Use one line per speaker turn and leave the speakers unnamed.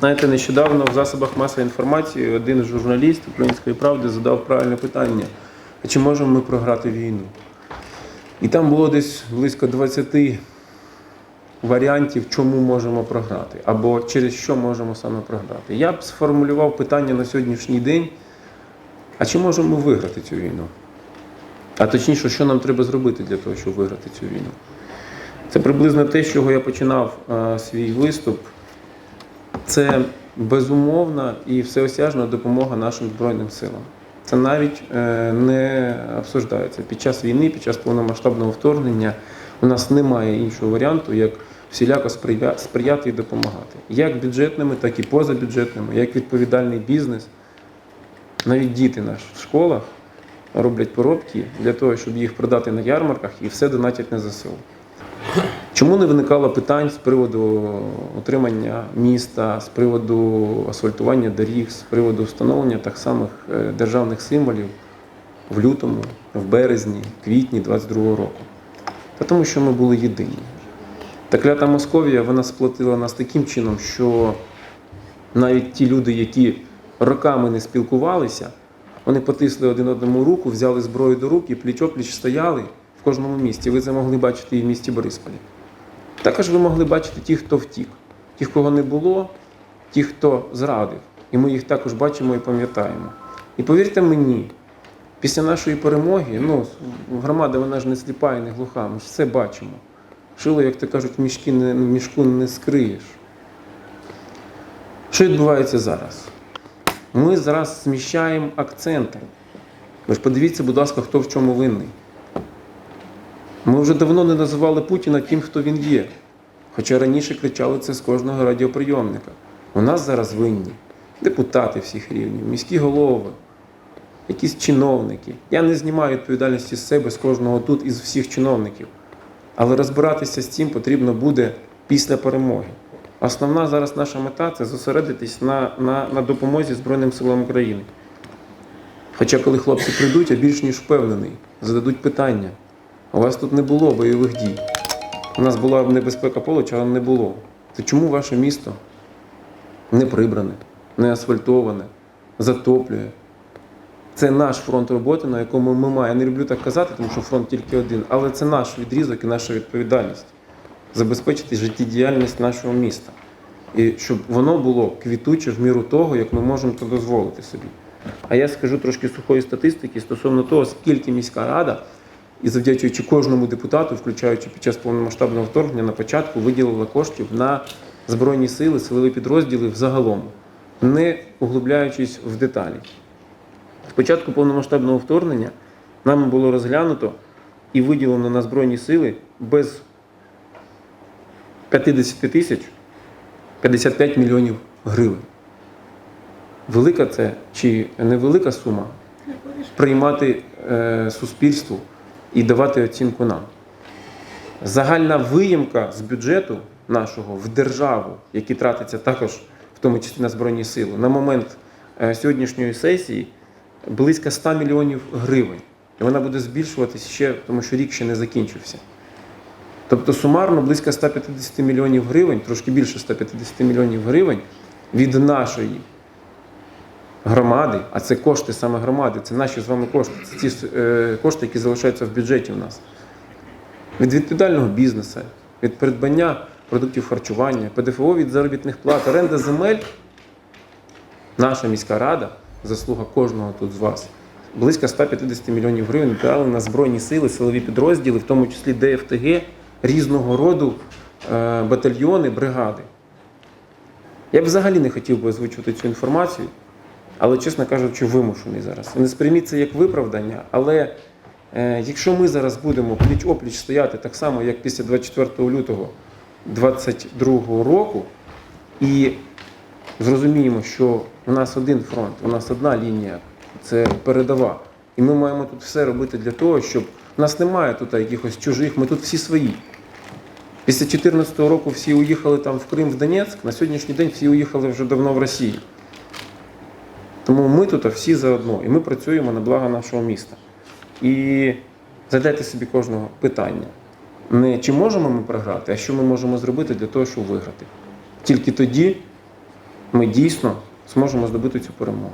Знаєте, нещодавно в засобах масової інформації один журналіст Української правди задав правильне питання: а чи можемо ми програти війну? І там було десь близько 20 варіантів, чому можемо програти, або через що можемо саме програти. Я б сформулював питання на сьогоднішній день: а чи можемо виграти цю війну? А точніше, що нам треба зробити для того, щоб виграти цю війну? Це приблизно те, з чого я починав е, свій виступ. Це безумовна і всеосяжна допомога нашим Збройним силам. Це навіть е, не обсуждається. Під час війни, під час повномасштабного вторгнення у нас немає іншого варіанту, як всіляко сприяти і допомагати. Як бюджетними, так і позабюджетними, як відповідальний бізнес. Навіть діти наші в школах роблять поробки для того, щоб їх продати на ярмарках і все донатять на ЗСУ. Чому не виникало питань з приводу утримання міста, з приводу асфальтування доріг, з приводу встановлення так самих е, державних символів в лютому, в березні, квітні 22-го року? Та тому, що ми були єдині. Та клята Московія вона сплотила нас таким чином, що навіть ті люди, які роками не спілкувалися, вони потисли один одному руку, взяли зброю до рук і пліч-опліч стояли в кожному місті. Ви це могли бачити і в місті Борисполі. Також ви могли бачити ті, хто втік, ті, кого не було, ті, хто зрадив. І ми їх також бачимо і пам'ятаємо. І повірте мені, після нашої перемоги, ну, громада вона ж не сліпа і не глуха, ми ж все бачимо. Шило, як то кажуть, мішки не, мішку не скриєш. Що відбувається зараз? Ми зараз зміщаємо акценти. Ви ж подивіться, будь ласка, хто в чому винний. Ми вже давно не називали Путіна тим, хто він є. Хоча раніше кричали це з кожного радіоприйомника. У нас зараз винні депутати всіх рівнів, міські голови, якісь чиновники. Я не знімаю відповідальності з себе з кожного тут із всіх чиновників. Але розбиратися з цим потрібно буде після перемоги. Основна зараз наша мета це зосередитись на, на, на допомозі Збройним силам України. Хоча, коли хлопці прийдуть, я більш ніж впевнений, зададуть питання. У вас тут не було бойових дій. У нас була небезпека полоча, але не було. То чому ваше місто не прибране, не асфальтоване, затоплює? Це наш фронт роботи, на якому ми маємо. Я не люблю так казати, тому що фронт тільки один, але це наш відрізок і наша відповідальність забезпечити життєдіяльність нашого міста. І щоб воно було квітуче в міру того, як ми можемо це дозволити собі. А я скажу трошки сухої статистики стосовно того, скільки міська рада, і завдячуючи кожному депутату, включаючи під час повномасштабного вторгнення, на початку виділила коштів на збройні сили, силові підрозділи взагалом, не углубляючись в деталі. Спочатку повномасштабного вторгнення нами було розглянуто і виділено на збройні сили без 50 тисяч 55 мільйонів гривень. Велика це чи невелика сума приймати е, суспільству і давати оцінку нам. Загальна виїмка з бюджету нашого в державу, який тратиться також, в тому числі на Збройні Сили, на момент е, сьогоднішньої сесії близько 100 мільйонів гривень. І вона буде збільшуватися ще, тому що рік ще не закінчився. Тобто сумарно близько 150 мільйонів гривень, трошки більше 150 мільйонів гривень від нашої громади, а це кошти саме громади, це наші з вами кошти, це ті е, кошти, які залишаються в бюджеті у нас. Від відповідального бізнесу, від придбання продуктів харчування, ПДФО від заробітних плат, оренда земель. Наша міська рада, заслуга кожного тут з вас, близько 150 мільйонів гривень віддали на збройні сили, силові підрозділи, в тому числі ДФТГ, різного роду е, батальйони, бригади. Я б взагалі не хотів би озвучувати цю інформацію, але, чесно кажучи, вимушений зараз. Не сприйміть це як виправдання, але е, якщо ми зараз будемо пліч-опліч стояти так само, як після 24 лютого 2022 року, і зрозуміємо, що у нас один фронт, у нас одна лінія, це передова. І ми маємо тут все робити для того, щоб у нас немає тут якихось чужих, ми тут всі свої. Після 2014 року всі уїхали там в Крим, в Донецьк, на сьогоднішній день всі уїхали вже давно в Росію. Тому ми тут всі заодно, і ми працюємо на благо нашого міста. І задайте собі кожного питання. Не чи можемо ми програти, а що ми можемо зробити для того, щоб виграти. Тільки тоді ми дійсно зможемо здобути цю перемогу.